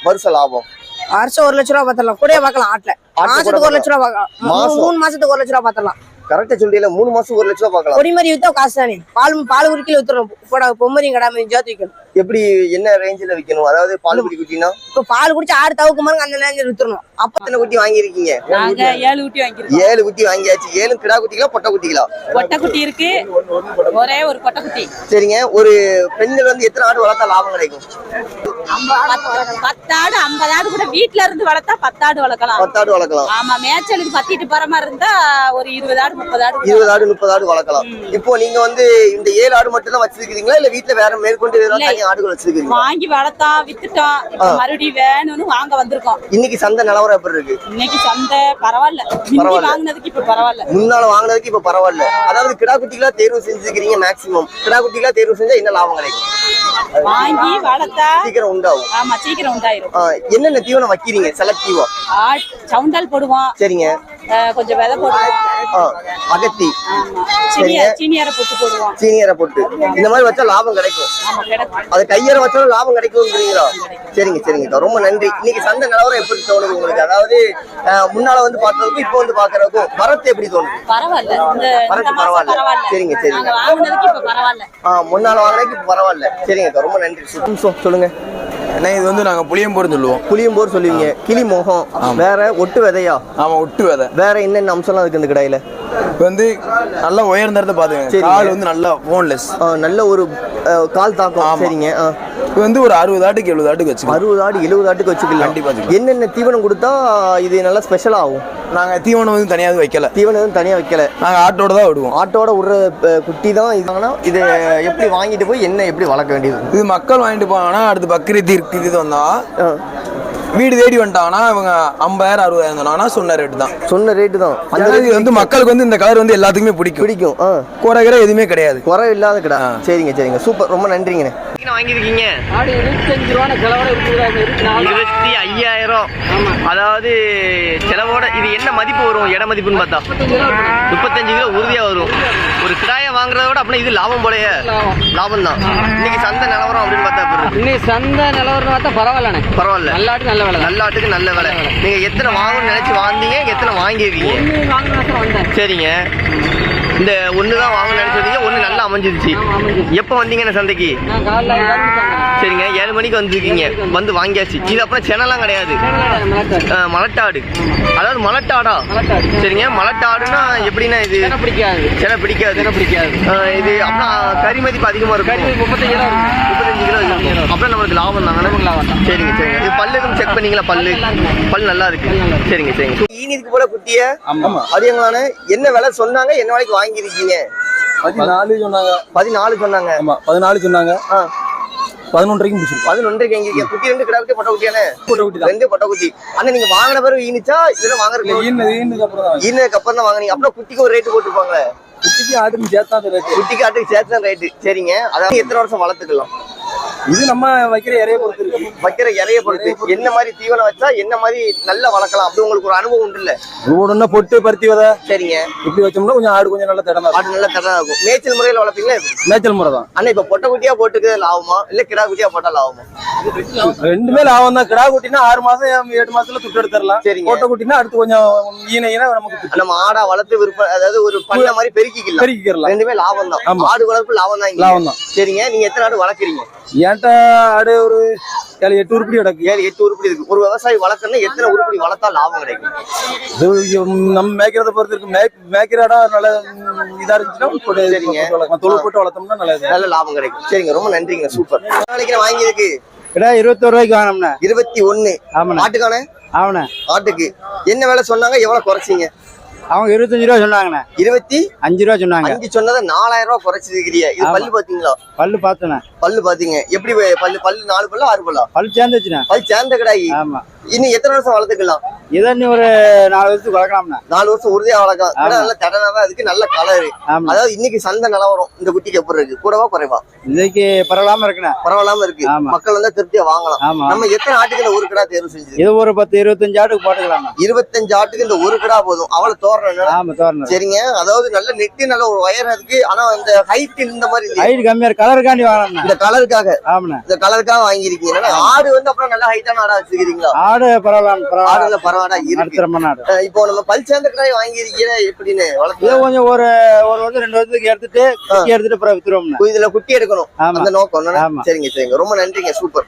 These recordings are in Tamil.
வருஷ லாபம். வருஷம் ஒரு லட்ச ரூபா பாத்திரலாம் கூட பார்க்கலாம் ஆட்டுல ஆட்டுல மாசத்துக்கு ஒரு லட்ச ரூபா பார்க்கலாம் மூணு- மாசத்துக்கு ஒரு லட்ச ரூபா பாத்திரலாம் கரெக்டா சொல்றீங்களா மூணு மாசம் ஒரு லட்ச ரூபா பார்க்கலாம் மாதிரி வித்தா காசு தானே. பால் பால் உருக்கில வித்துறோம் பொம்மரியும் கடாமரியும் சேர்த்து வைக்கணும். எப்படி என்ன ரேஞ்சில விக்கணும்? அதாவது பால் குடி குட்டினா? இப்ப பால் குடிச்சு ஆடு தவுக்கு மாதிரி அந்த நேரத்தில் வித்துறணும். அப்ப எத்தனை குட்டி வாங்கியிருக்கீங்க? நாங்க ஏழு குட்டி வாங்கிருக்கோம் ஏழு குட்டி வாங்கியாச்சு. ஏழு கிடா குட்டிகளா பொட்டை குட்டிகளா? கொட்டை குட்டி இருக்கு. ஒரே ஒரு கொட்டை குட்டி. சரிங்க. ஒரு பெண்கள் வந்து எத்தனை ஆடு வளர்த்தா லாபம் கிடைக்கும்? பத்து- பத்தாடு ஐம்பது ஆடு கூட வீட்ல இருந்து வளர்த்தா பத்தாடு வளர்க்கலாம். பத்து ஆடு வளர்க்கலாம். ஆமா மேய்ச்சலுக்கு பத்திட்டு போற மாதிரி இருந்தா ஒரு இருபது ஆடு முப்பது ஆடு இருபது ஆடு முப்பது ஆடு வளர்க்கலாம். இப்போ நீங்க வந்து இந்த ஏழு ஆடு மட்டும் தான் வச்சிருக்கீங்களா இல்ல வீட்டுல வேற மேற்கொண்டு ஆடுகள் வச்சிருக்கீங்களா? வாங்கி வளர்த்தோம் வித்துட்டோம் மறுபடியும் வேணும்னு வாங்க வந்திருக்கோம். இன்னைக்கு சந்தை நிலவரம் எப்படி இருக்கு? இன்னைக்கு சந்தை பரவாயில்ல. வாங்கினதுக்கு இப்ப பரவாயில்ல. முன்னால வாங்கினதுக்கு இப்ப பரவாயில்ல. அதாவது கிடா குட்டிகளா தேர்வு செஞ்சுக்கிறீங்க மேக்சிமம் கிடா குட்டிகளா தேர்வு செஞ்சா என்ன லாபம் கிடைக்கும்? வாங்கி வளர்த்தா சீக்கிரம் உண்டாகும். ஆமா சீக்கிரம் உண்டாயிரும். என்னென்ன தீவனம் வைக்கிறீங்க? செலக்டிவா சவுண்டால் போடுவோம். சரிங்க. கொஞ்சம் விதை ஆ, அகத்தி. சீனியரை போட்டு போடுவோம். சீனியரை போட்டு. இந்த மாதிரி வச்சா லாபம் கிடைக்கும். ஆமா கிடைக்கும். அது கையற வச்சாலும் லாபம் கிடைக்கும்ங்கிறீங்களா? சரிங்க சரிங்க. ரொம்ப நன்றி. இன்னைக்கு சந்தை நிலவரம் எப்படி தோணுது உங்களுக்கு? அதாவது முன்னால வந்து பார்த்ததுக்கும் இப்போ வந்து பாக்குறதுக்கும் வரத்து எப்படி தோணுது? பரவாயில்ல. இந்த இந்த பரவாயில்ல, சரிங்க, சரிங்க. முன்னால வாங்கினதுக்கு இப்போ பரவாயில்ல. சரிங்க ரொம்ப நன்றி. சொல்லுங்க. ஏன்னா இது வந்து நாங்கள் புளியம்போர்னு சொல்லுவோம். புளியம்போர் சொல்லுவீங்க. கிளி மோகம் வேற ஒட்டு விதையா? ஆமாம் ஒட்டு விதை. வேற என்னென்ன அம்சம்லாம் இருக்கு இந்த கடையில? வந்து நல்லா உயர்ந்த இடத்த பார்த்துங்க சரிங்க. கால் வந்து நல்லா போன்லெஸ் நல்ல ஒரு கால் தாக்கம். ஆமா. சரிங்க. இப்போ வந்து ஒரு அறுபது ஆட்டுக்கு எழுபது ஆட்டுக்கு வச்சுக்கலாம். அறுபது ஆடு எழுபது ஆட்டுக்கு வச்சுக்கலாம். கண்டிப்பா வச்சுக்கலாம். என்னென்ன தீவனம் கொடுத்தா இது நல்லா ஸ்பெஷல் ஆகும்? நாங்கள் தீவனம் வந்து தனியாக வைக்கல. தீவனம் எதுவும் தனியா வைக்கல. நாங்கள் ஆட்டோட தான் விடுவோம். ஆட்டோட விடுற குட்டி தான் இதுனா இது எப்படி வாங்கிட்டு போய் என்ன எப்படி வளர்க்க வேண்டியது? இது மக்கள் வாங்கிட்டு போவாங்கன்னா அடுத்து பக்ரீத் இருக்கு இது வந்தா. ஆ, வீடு தேடி வந்துட்டாங்கன்னா இவங்க ஐம்பதாயிரம் அறுபதாயிரம் சொன்னாங்கன்னா சொன்ன ரேட்டு தான். சொன்ன ரேட்டு தான். அந்த இது வந்து மக்களுக்கு வந்து இந்த கலர் வந்து எல்லாத்துக்குமே பிடிக்கும். பிடிக்கும் ஆ. குறைகிற எதுவுமே கிடையாது. குறை இல்லாத கடை சரிங்க சரிங்க. சூப்பர். ரொம்ப நன்றிங்கண்ணே. வாங்கியிருக்கீங்க? ஆடு இருபத்தஞ்சு ரூபா இருபத்தி ஐயாயிரம் அதாவது செலவோட இது என்ன மதிப்பு வரும்? இட மதிப்புன்னு பார்த்தா? முப்பத்தஞ்சு கிலோ. உறுதியா வரும். ஒரு கிடாயை வாங்குறத விட அப்படின்னா இது லாபம் போலயே. லாபம். தான் இன்னைக்கு சந்தை நிலவரம் அப்படின்னு பார்த்தா? இன்னைக்கு சந்தை நிலவரம் பார்த்தா பரவாயில்லண்ணே. பரவாயில்ல. நல்ல ஆட்டு நல்ல விலை நல்ல ஆட்டுக்கு நல்ல விலை. நீங்க எத்தனை வாங்கணும்னு நினைச்சு வாங்குனீங்க எத்தனை வந்தேன். சரிங்க. இந்த ஒன்று தான் வாங்கணும்னு நினைச்சிருந்தீங்க ஒன்று நல்லா அமைஞ்சிருச்சு. எப்போ வந்தீங்கண்ணே சந்தைக்கு? சரிங்க ஏழு மணிக்கு வந்திருக்கீங்க. வந்து வாங்கியாச்சு. இது அப்புறம் செனலாம் கிடையாது. மலட்டாடு. அதாவது மலட்டாடா? சரிங்க மலட்டாடுனா எப்படின்னா இது? பிடிக்காது. சென பிடிக்காது. பிடிக்காது. இது அப்புறம் கறி மதிப்பு அதிகமா இருக்கும். முப்பத்தஞ்சு இருக்கும். முப்பத்தஞ்சு கிலோ அப்புறம் நம்மளுக்கு லாபம் தாங்க. சரிங்க சரிங்க. இது பல்லு எதுவும் செக் பண்ணீங்களா? பல்லு? பல் நல்லா இருக்கு. சரிங்க சரிங்க. ஈனிக்கு போல குட்டிய. அது எங்களான என்ன விலை சொன்னாங்க என்ன விலைக்கு வாங்கியிருக்கீங்க? பதினாலு சொன்னாங்க. பதினாலு சொன்னாங்க. ஆமா பதினாலு சொன்னாங்க. ஆ. பதினொன்றரைக்கும் முடிச்சிருக்கோம் பதினொன்றுக்கு எங்க குட்டி ரெண்டு கிடா குட்டி பொட்டை குட்டியானே? போட்ட குட்டி ரெண்டு பொட்டை குட்டி. அண்ணா நீங்க வாங்கின பிறகு ஈனிச்சா ஈனது ஈனதுக்கு அப்புறம் தான் ஈனதுக்கு அப்புறம் தான் வாங்குனீங்க. அப்புறம் குட்டிக்கு ஒரு ரேட்டு போட்டுருப்பாங்களே குட்டிக்கு ஆட்டுக்கு சேர்த்தா ரேட்டு குட்டிக்கு ஆட்டுக்கு சேர்த்து ரேட்டு சரிங்க. அதாவது எத்தனை வருஷம் வளர்த்துக்கலாம்? இது நம்ம வைக்கிற இறைய பொறுத்து இருக்கு. வைக்கிற இறைய பொறுத்து என்ன மாதிரி தீவனம் வச்சா என்ன மாதிரி நல்லா வளர்க்கலாம்? அப்படி உங்களுக்கு ஒரு அனுபவம் உண்டு இல்ல ஒவ்வொன்றா பொட்டு பருத்தி விதை. சரிங்க. இப்படி வச்சோம்னா கொஞ்சம் ஆடு கொஞ்சம் நல்ல திடமா ஆடு நல்லா தரம் இருக்கும். மேய்ச்சல் முறையில் வளர்ப்பீங்களா? மேய்ச்சல் முறை தான். அண்ணா இப்ப பொட்டை குட்டியா போட்டுக்கிறது லாபமா? இல்ல கிடா குட்டியா போட்டா லாபமா? ரெண்டுமே லாபம் தான். கிடா குட்டினா ஆறு மாசம் ஏழு மாசத்துல துட்டு எடுத்துடலாம். சரிங்க. போட்ட குட்டினா அடுத்து கொஞ்சம் ஈன ஈன நமக்கு நம்ம ஆடா வளர்த்து விற்பனை அதாவது ஒரு பண்ண மாதிரி பெருக்கிக்கலாம். பெருக்கிக்கிறலாம் ரெண்டுமே லாபம் தான். ஆடு வளர்ப்பு லாபம் தான் லாபம் தான். சரிங்க. நீங்க எத்தனை ஆடு வளர்க்குறீங்க? என்கிட்ட ஆடு ஒரு ஏழு எட்டு உருப்படி கிடக்கு. ஏழு எட்டு உருப்படி இருக்கு. ஒரு விவசாயி வளர்க்கணும்னா எத்தனை உருப்படி வளர்த்தா லாபம் கிடைக்கும்? இது நம்ம மேய்க்கிறத பொறுத்து இருக்கு. மேய் மேய்க்கிற இடம் நல்ல இதா இருந்துச்சுன்னா சரிங்க. போட்டு வளர்க்கலாம். தொழு போட்டு வளர்த்தோம்னா நல்லது. நல்ல லாபம் கிடைக்கும். சரிங்க ரொம்ப நன்றிங்க. சூப்பர். நாளைக்கு வாங்கியிருக்கு. இருபத்தோரு ரூபாய்க்கு வாங்கினோம்ண்ணே. இருபத்தி ஒண்ணு ஆமாண்ணே. ஆட்டுக்கான? ஆமாண்ணே. ஆட்டுக்கு. என்ன வேலை சொன்னாங்க? எவ்வளவு குறைச்சிங்க? அவங்க இருபத்தஞ்சு ரூபா சொன்னாங்கண்ணே. இருபத்தி அஞ்சு ரூபா சொன்னாங்க. அஞ்சு சொன்னதை நாலாயிரம் இது ஆமா. பல்லு பாத்தீங்களா பல்லு பார்த்தேண்ணே. பல்லு பாத்தீங்க எப்படி பல்லு பல்லு நாலு பல்லா ஆறு பல்லா? பல்லு சேர்ந்துச்சுண்ணே. பல் சேர்ந்த கடாயி. ஆமா. இன்னும் எத்தனை வருஷம் வளர்த்துக்கலாம்? இதை நீ ஒரு நாலு வருஷத்துக்கு வளர்க்கலாம்ண்ணே. நாலு வருஷம் உறுதியா வளர்க்கலாம். நல்ல தடனா தான் இருக்கு நல்ல கலரு அதாவது இன்னைக்கு சந்தை நிலவரம் இந்த குட்டிக்கு எப்படி இருக்கு? கூடவா குறைவா? இன்னைக்கு பரவாயில்லாம இருக்குண்ணே. பரவாயில்லாம இருக்கு. மக்கள் வந்து திருப்தியா வாங்கலாம். நம்ம எத்தனை ஆட்டுகளை ஒரு கடா தேர்வு செஞ்சது? இது ஒரு பத்து இருபத்தஞ்சு ஆட்டுக்கு போட்டுக்கலாம்ண்ணே. இருபத்தஞ்சு ஆட்டுக்கு இந்த ஒரு கடா போதும். அவ்வளவு தோரணம் சரிங்க. அதாவது நல்ல நெட்டு நல்ல ஒரு உயரம் இருக்கு. ஆனா இந்த ஹைட் இந்த மாதிரி. ஹைட் கம்மியா கலருக்காண்டி வாங்கலாம்ண்ணே. இந்த கலருக்காக ஆமாண்ணே. இந்த கலருக்காக வாங்கியிருக்கீங்க. ஆடு வந்து அப்புறம் நல்ல ஹைட்டான ஆடா வச்சிருக்கீங்களா ஆடு பரவாயில்ல பரவாயில்ல. ஆடுல பரவாயில்ல இருக்கு. இப்போ நம்ம பல் சேர்ந்த கடாய் வாங்கியிருக்கீங்க எப்படின்னு வளர்த்து? கொஞ்சம் ஒரு ஒரு வருஷம் ரெண்டு வருஷத்துக்கு எடுத்துட்டு குட்டி எடுத்துட்டு அப்புறம் வித்துருவோம்ண்ணே இதுல குட்டி எடுக்கணும். அந்த நோக்கம். சரிங்க சரிங்க. ரொம்ப நன்றிங்க சூப்பர்.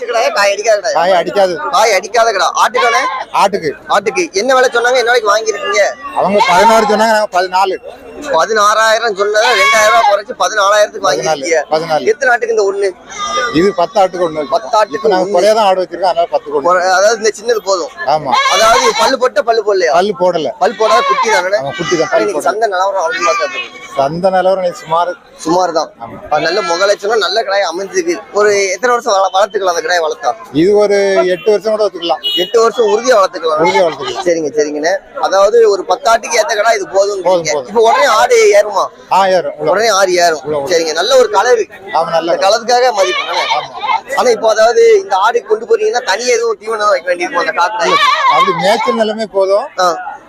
கடாயா காய் அடிக்காத காய் அடிக்காது. காய் அடிக்காத கடா ஆட்டுக்கானே? ஆட்டுக்கு. ஆட்டுக்கு. என்ன விலை சொன்னாங்க? என்ன விலைக்கு வாங்கியிருக்கீங்க? அவங்க பதினாறு சொன்னாங்க நாங்க பதினாலு. பதினாறாயிரம் சொன்னதை ரெண்டாயிரம் ரூபாய் குறைச்சு பதினாலாயிரத்துக்கு வாங்கியிருக்கீங்க. பதினாலு எத்தனை ஆட்டுக்கு இந்த ஒண்ணு? இது பத்து ஆட்டுக்கு ஒண்ணு. பத்து ஆட்டுக்கு நாங்க. குறையா தான் ஆடு வச்சிருக்கோம் அதனால பத்து ஒண்ணு. அதாவது இந்த சின்னது போதும். ஆமா. அதாவது பல்லு போட்ட பல்லு போடலையா? பல்லு போடல. பல் போடாத குட்டி தானே? குட்டி தான். சந்தை நிலவரம் அப்படின்னு பார்த்தா சந்த நிலவரம் சுமார். சுமார் தான் நல்ல முகலட்சணம் நல்ல கடாய் அமைஞ்சிருக்கு. ஒரு எத்தனை வருஷம் வள- வளர்த்துக்கலாம் அந்த கடாய் வளர்த்தா? இது ஒரு எட்டு வருஷம் கூட வச்சுக்கலாம் எட்டு வருஷம் உறுதியா வளர்த்துக்கலாம். உறுதியா வளர்த்துக்கலாம். சரிங்க சரிங்கண்ணே. அதாவது ஒரு பத்தாட்டுக்கு ஏத்த கடை இது போதும். இப்போ உடனே ஆடு ஏறுமா? ஆ ஏறும். உடனே ஆடு ஏறும். சரிங்க நல்ல ஒரு கலரு நல்ல கலருக்காக மதிப்பு? ஆனா இப்போ அதாவது இந்த ஆடு கொண்டு போறீங்கன்னா தனியா எதுவும் தீவனம் வைக்க வேண்டியிருக்கும் அந்த காட்டு அப்படி மேய்ச்சல் நிலைமை போதும்.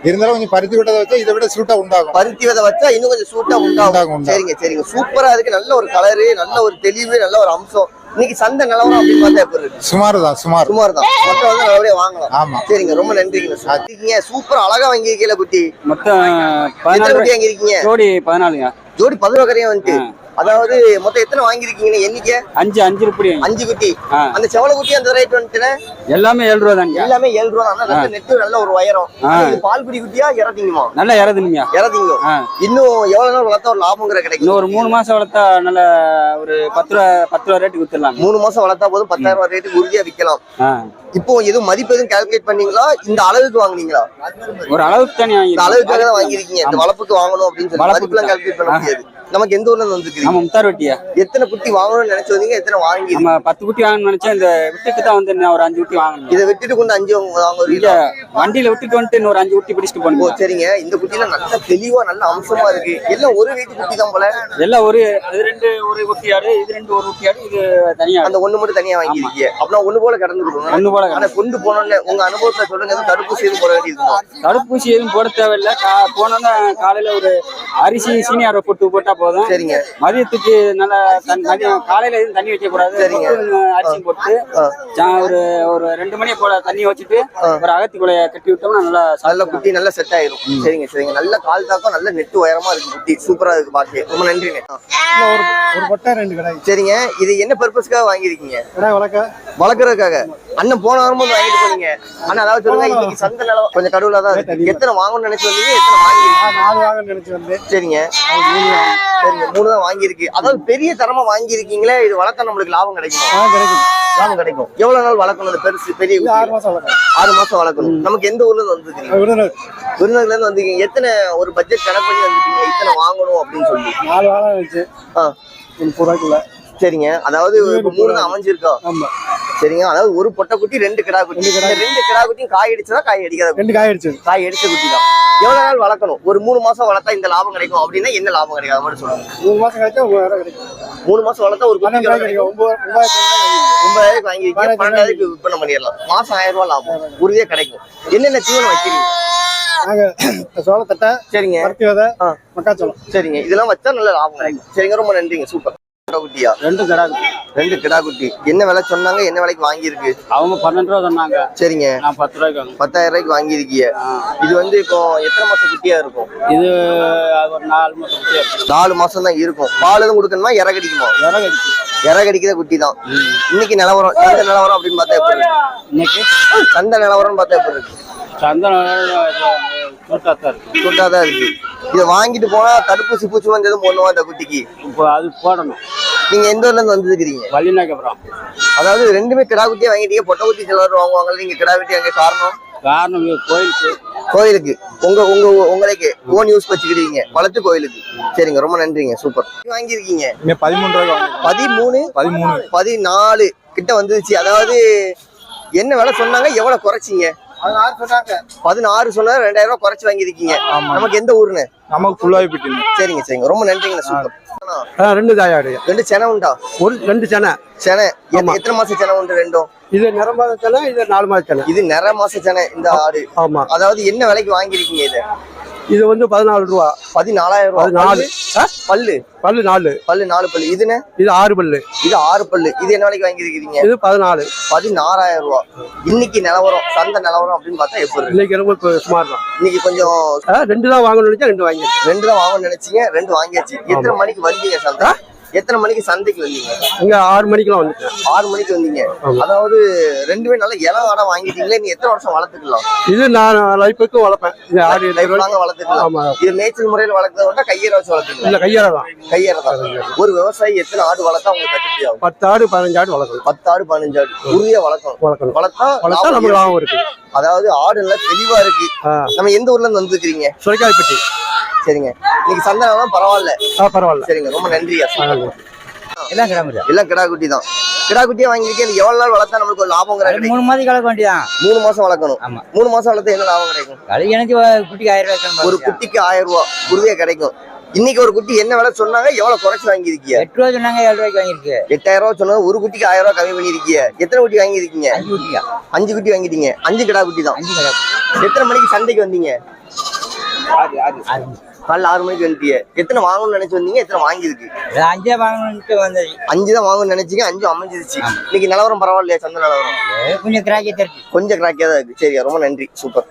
இருந்தாலும் கொஞ்சம் பருத்தி விட்டதை வச்சா இதை விட சூட்டா உண்டாகும். பருத்தி விதை வச்சா இன்னும் கொஞ்சம் சூட்டா உண்டாகும். சரிங்க சரிங்க. சூப்பரா இருக்கு. நல்ல ஒரு கலரு நல்ல ஒரு தெளிவு நல்ல ஒரு அம்சம். இன்னைக்கு சந்தை நிலவரம் அப்படின்னு பார்த்தா எப்படி இருக்கு? சுமார் தான் சுமார். சுமார் தான் மக்கள் வந்து நல்லபடியா வாங்கலாம். ஆமா. சரிங்க ரொம்ப நன்றிங்க. இருக்கீங்க சூப்பர் அழகா வாங்கியிருக்கீங்களா குட்டி. மொத்தம் பதினாலு குட்டி வாங்கியிருக்கீங்க? ஜோடி பதினாலுங்க. ஜோடி பதினோரு கரையா வந்துட்டு? அதாவது மொத்தம் எத்தனை வாங்கியிருக்கீங்க எண்ணிக்கை? அஞ்சு அஞ்சு ரூபாய் அஞ்சு குட்டி. அந்த செவல குட்டி அந்த ரேட் வந்துட்டுனே எல்லாமே ஏழு ரூபா தாங்க எல்லாமே ஏழு ரூபா தான். நல்ல நெட்டு நல்ல ஒரு உயரம். பால் குடி குட்டியா இறதிங்குமா நல்லா இறதுங்க. இறதிங்க. இன்னும் எவ்வளவு நாள் வளர்த்தா ஒரு லாபங்கிற கிடைக்கும் இன்னும் ஒரு மூணு மாசம் வளர்த்தா நல்ல ஒரு பத்து ரூபா பத்து ரூபா ரேட்டுக்கு வித்துடலாம் மூணு மாசம் வளர்த்தா போதும் பத்தாயிரம் ரூபாய் ரேட்டுக்கு உறுதியா விற்கலாம். இப்போ எதுவும் மதிப்பு எதுவும் கால்குலேட் பண்ணீங்களா? இந்த அளவுக்கு வாங்குனீங்களா? ஒரு அளவுக்கு தானே அளவுக்காக தான் வாங்கியிருக்கீங்க. இந்த வளர்ப்புக்கு வாங்கணும் அப்படின்னு சொல்லி மதிப்புலாம் கால்குலேட் பண்ண. முடியாது. நமக்கு எந்த ஊர்ல இருந்து வந்துருக்கீங்க? ஆமா முத்தார் வெட்டியா. எத்தனை குட்டி வாங்கணும்னு நினைச்சு வந்தீங்க? எத்தனை வாங்கி நம்ம பத்து குட்டி வாங்கணும்னு நினைச்சேன். இந்த விட்டுக்கு தான் வந்து ஒரு அஞ்சு குட்டி வாங்கணும். இதை விட்டுட்டு கொண்டு அஞ்சு வாங்குறீங்க வண்டியில விட்டுட்டு வந்துட்டு இன்னும் ஒரு அஞ்சு குட்டி பிடிச்சிட்டு போகணும் சரிங்க. இந்த குட்டிலாம் நல்ல தெளிவா நல்ல அம்சமா இருக்கு. எல்லாம் ஒரு வீட்டு குட்டி தான் போல. எல்லாம் ஒரு இது ரெண்டு ஒரு குட்டி ஆடு இது ரெண்டு ஒரு குட்டி ஆடு இது தனியா. அந்த ஒண்ணு மட்டும் தனியா வாங்கிருக்கீங்க அப்படின்னா ஒண்ணு போல கடந்து கொடுக்கணும் ஒண்ணு போல ஆனா கொண்டு போனோம்னு உங்க அனுபவத்துல சொல்லுங்க தடுப்பூசி எதுவும் போட வேண்டியிருக்குமா தடுப்பூசி எதுவும் போட தேவையில்லை. கா போனோன்னா காலையில ஒரு அரிசி சீனியாரை போட்டு போட்டா போதும். சரிங்க. மதியத்துக்கு நல்லா தண்ணி மதியம் காலையில எதுவும் தண்ணி வைக்க கூடாது சரிங்க. அரிசி போட்டு ஒரு ஒரு ரெண்டு மணி போல தண்ணி வச்சுட்டு ஒரு அகத்தி குலைய கட்டி விட்டோம்னா நல்லா நல்ல. குட்டி நல்ல செட் ஆயிரும். சரிங்க சரிங்க. நல்ல கால் தாக்கம் நல்ல நெட்டு உயரமா இருக்கு குட்டி. சூப்பரா இருக்கு பாக்க. ரொம்ப நன்றிங்க ஒரு ஒரு கொட்டை ரெண்டு கடை சரிங்க. இது என்ன பர்பஸ்க்காக வாங்கியிருக்கீங்க? வளர்க்க. வளர்க்கறதுக்காக. அண்ணன் போன வாரம் வந்து வாங்கிட்டு போனீங்க. ஆனா அதாவது சொல்லுங்க இன்னைக்கு சந்தை நிலம் கொஞ்சம் கடவுளா தான் இருக்கு. எத்தனை வாங்கணும்னு நினைச்சு வந்தீங்க எத்தனை வாங்கிருக்கீங்க நாலு வாங்க நினைச்சு வந்து சரிங்க. சரிங்க மூணு தான் வாங்கியிருக்கு. அதாவது பெரிய தரமா வாங்கியிருக்கீங்களே இது வளர்த்தா நம்மளுக்கு லாபம் கிடைக்குமா? கிடைக்கும். லாபம் கிடைக்கும். எவ்வளவு நாள் வளர்க்கணும் பெருசு பெரிய? மாசம் ஆறு மாசம் வளர்க்கணும். நமக்கு எந்த ஊர்ல இருந்து வந்துருக்கீங்க? விருதுநகர். விருதுநகர்ல இருந்து வந்திருக்கீங்க. எத்தனை ஒரு பட்ஜெட் கணக்கு பண்ணி வந்திருக்கீங்க? இத்தனை வாங்கணும் அப்படின்னு சொல்லி. நாலு வாரம் இருந்துச்சு ஆ, முப்பது ரூபாய்க்குள்ள சரிங்க. அதாவது மூணு தான் அமைஞ்சிருக்கா? ஆமா. சரிங்க அதாவது ஒரு பொட்டை குட்டி ரெண்டு கிடா குட்டி ரெண்டு கிடா குட்டியும் காய் அடிச்சதா காய் அடிக்காத? ரெண்டு காய் அடிச்சு காய் அடிச்ச குட்டி தான். எவ்வளவு நாள் வளர்க்கணும்? ஒரு மூணு மாசம் வளர்த்தா இந்த லாபம் கிடைக்கும் அப்படின்னா என்ன லாபம் கிடைக்கும்? அது மட்டும் சொல்லுங்க. மூணு மாசம் கழிச்சா ஒன்பதாயிரம் கிடைக்கும். மூணு மாசம் வளர்த்தா ஒரு குட்டி கிடைக்கும். ஒன்பது ஒன்பதாயிரம் ஒன்பதாயிரம் வாங்கிருக்கீங்க பன்னெண்டாயிரத்துக்கு விற்பனை பண்ணிடலாம். மாசம் ஆயிரம் ரூபாய் லாபம். உறுதியா கிடைக்கும். என்னென்ன தீவனம் வைக்கிறீங்க? நாங்க சோளத்தட்டை சரிங்க. பருத்தி விதை. மக்காச்சோளம். சரிங்க. இதெல்லாம் வச்சா நல்ல லாபம் கிடைக்கும். சரிங்க ரொம்ப நன்றிங்க. சூப்பர். குட்டியா ரெண்டு கடை இருக்கு. ரெண்டு கிடா குட்டி என்ன விலை சொன்னாங்க? என்ன விலைக்கு வாங்கியிருக்கு? அவங்க பன்னெண்டு ரூபா சொன்னாங்க. சரிங்க. நான் பத்து ரூபாய்க்கு வாங்கினேன். பத்தாயிரம் ரூபாய்க்கு வாங்கியிருக்கீங்க இது வந்து இப்போ எத்தனை மாசம் குட்டியா இருக்கும்? இது ஒரு நாலு மாசம் குட்டியா இருக்கு நாலு மாசம் தான் இருக்கும். பால் எதுவும் கொடுக்கணுமா? இற கடிக்குமா? விறகு அடிச்சு இற கடிக்கிற குட்டி தான். இன்னைக்கு நிலவரம் சந்தை நிலவரம் அப்படின்னு பார்த்தா எப்படி இன்னைக்கு? சந்தை நிலவரம்னு பார்த்தா எப்படி இருக்கு? சந்தனம் சூட்டாத்தான் இருக்கு. சூட்டா தான் இருக்கு. இதை வாங்கிட்டு போனா தடுப்பூசி பூச்சி வந்து எதுவும் போடணுமா இந்த குட்டிக்கு? இப்போ அது போடணும். நீங்க எந்த ஊர்ல இருந்து வந்துருக்கீங்க அதாவது ரெண்டுமே கிடா குட்டியே வாங்கிட்டீங்க பொட்டை குட்டி சிலர் வாங்குவாங்க நீங்க கிடா குட்டி அங்க காரணம்? காரணம் கோயிலுக்கு. கோயிலுக்கு. உங்க உங்க உங்களுக்கு ஓன் யூஸ் வச்சுக்கிட்டீங்க வளர்த்து கோயிலுக்கு. சரிங்க ரொம்ப நன்றிங்க. சூப்பர். வாங்கியிருக்கீங்க? பதிமூணு ரூபாய்க்கு வாங்க பதிமூணு? பதிமூணு. பதினாலு. கிட்ட வந்துருச்சு. அதாவது என்ன விலை சொன்னாங்க? எவ்வளவு குறைச்சிங்க? பதினாறு சொன்னா ரெண்டாயிரம் ரூபாய் குறைச்சு வாங்கியிருக்கீங்க. நமக்கு எந்த ஊருன்னு? நமக்கு ஃபுல்லாகி போயிட்டு சரிங்க சரிங்க. ரொம்ப நன்றிங்கண்ணா சூப்பர். ரெண்டு தாயாடு ரெண்டு செனை உண்டா? ஒரு ரெண்டு செனை. செனை. எத்த- எத்தனை மாசம் செனை உண்டு ரெண்டும்? இது நிறமாத செனை இது நாலு மாத செனை. இது நிற மாச செனை இந்த ஆடு. ஆமா. அதாவது என்ன விலைக்கு வாங்கியிருக்கீங்க இது? இது வந்து பதினாலு ரூபா. பதினாலாயிரம் ரூபாய் பதினாலு. ஆ? பல்லு? பல்லு நாலு. பல்லு நாலு பல்லு. இதுன்னு? இது ஆறு பல்லு. இது ஆறு பல்லு. இது என்ன விலைக்கு வாங்கியிருக்கீங்க இது பதினாலு. பதினாறாயிரம் ரூபாய் இன்னைக்கு நிலவரம் சந்தை நிலவரம் அப்படின்னு பார்த்தா எப்படி இன்னைக்கு ரொம்ப சுமார் தான். இன்னைக்கு கொஞ்சம் ரெண்டு தான் வாங்கணும்னு நினைச்சா ரெண்டு வாங்கியிருக்கேன் ரெண்டு தான் வாங்கணும்னு நினைச்சீங்க ரெண்டு வாங்கியாச்சு. எத்தனை மணிக்கு வந்தீங்க சந்தை? எத்தனை மணிக்கு சந்தைக்கு வந்தீங்க? இங்க ஆறு மணிக்கெல்லாம் வந்துட்டேன். ஆறு மணிக்கு வந்தீங்க. அதாவது ரெண்டுமே நல்ல இளம் ஆடம் வாங்கிட்டீங்களே நீ எத்தனை வருஷம் வளர்த்துக்கலாம்? இது நான் லைஃபுக்கும் வளர்ப்பேன். இது ஆடு லைஃப் வளர்த்துக்கலாம். இது மேய்ச்சல் முறையில் வளர்க்கறத விட கையேற வச்சு வளர்த்துக்கலாம். இல்ல கையால தான். கையேற தான். ஒரு விவசாயி எத்தனை ஆடு வளர்த்தா உங்களுக்கு கட்டுப்படி ஆகும்? பத்து ஆடு பதினஞ்சு ஆடு வளர்க்கணும் பத்து ஆடு பதினஞ்சு ஆடு. உறுதியா வளர்க்கணும். வளர்க்கணும். வளர்த்தா வளர்த்தா நமக்கு. லாபம் இருக்கு. அதாவது ஆடு எல்லாம் தெளிவா இருக்கு. நம்ம எந்த ஊர்ல இருந்து வந்துருக்கீங்க சுரைக்காய்ப்பட்டி சரிங்க. இன்னைக்கு சந்தை பரவாயில்ல. பரவாயில்ல. சரிங்க ரொம்ப நன்றி ஆ, நன்றி. எல்லாம் கிடா எல்லாம் கிடா குட்டி தான். கிடா குட்டியே வாங்கியிருக்கேன் எவ்வளவு நாள் வளர்த்தா நம்மளுக்கு ஒரு லாபம் கிடைக்கும்? மூணு மாதம் கலக்க வேண்டியதான் மூணு மாசம் வளர்க்கணும். ஆமா. மூணு மாசம் வளர்த்தா என்ன லாபம் கிடைக்கும்? எனக்கு குட்டிக்கு ஆயிரம் ரூபாய் ஒரு? குட்டிக்கு ஆயிரம் ரூபாய் உறுதியா கிடைக்கும். இன்னைக்கு ஒரு குட்டி என்ன விலை சொன்னாங்க? எவ்வளவு குறைச்சு வாங்கியிருக்கீங்க எட்டு ரூபா சொன்னாங்க ஏழு ரூபாய்க்கு வாங்கியிருக்கு. எட்டாயிரம் ரூபாய் சொன்னாங்க ஒரு குட்டிக்கு ஆயிரம் ரூபாய் கம்மி பண்ணிருக்கீங்க எத்தனை குட்டி வாங்கியிருக்கீங்க? அஞ்சு குட்டியா? அஞ்சு குட்டி வாங்கிட்டீங்க. அஞ்சு கிடா குட்டி தான். அஞ்சு கிடக்கு எத்தனை மணிக்கு சந்தைக்கு வந்தீங்க? காலைல ஆறு மணிக்கு வந்துட்டீங்க எத்தனை வாங்கணும்னு நினைச்சு வந்தீங்க? எத்தனை வாங்கியிருக்கு? அஞ்சே வாங்கணும்ட்டு வந்தது அஞ்சு தான் வாங்கணும்னு நினைச்சீங்க அஞ்சு அமைஞ்சிருச்சு. இன்னைக்கு நிலவரம் பரவாயில்லையா? சந்தை நிலவரம்? கொஞ்சம் கிராக்கி தருக்கு கொஞ்சம் கிராக்கியா தான் இருக்கு. சரியா ரொம்ப நன்றி. சூப்பர்.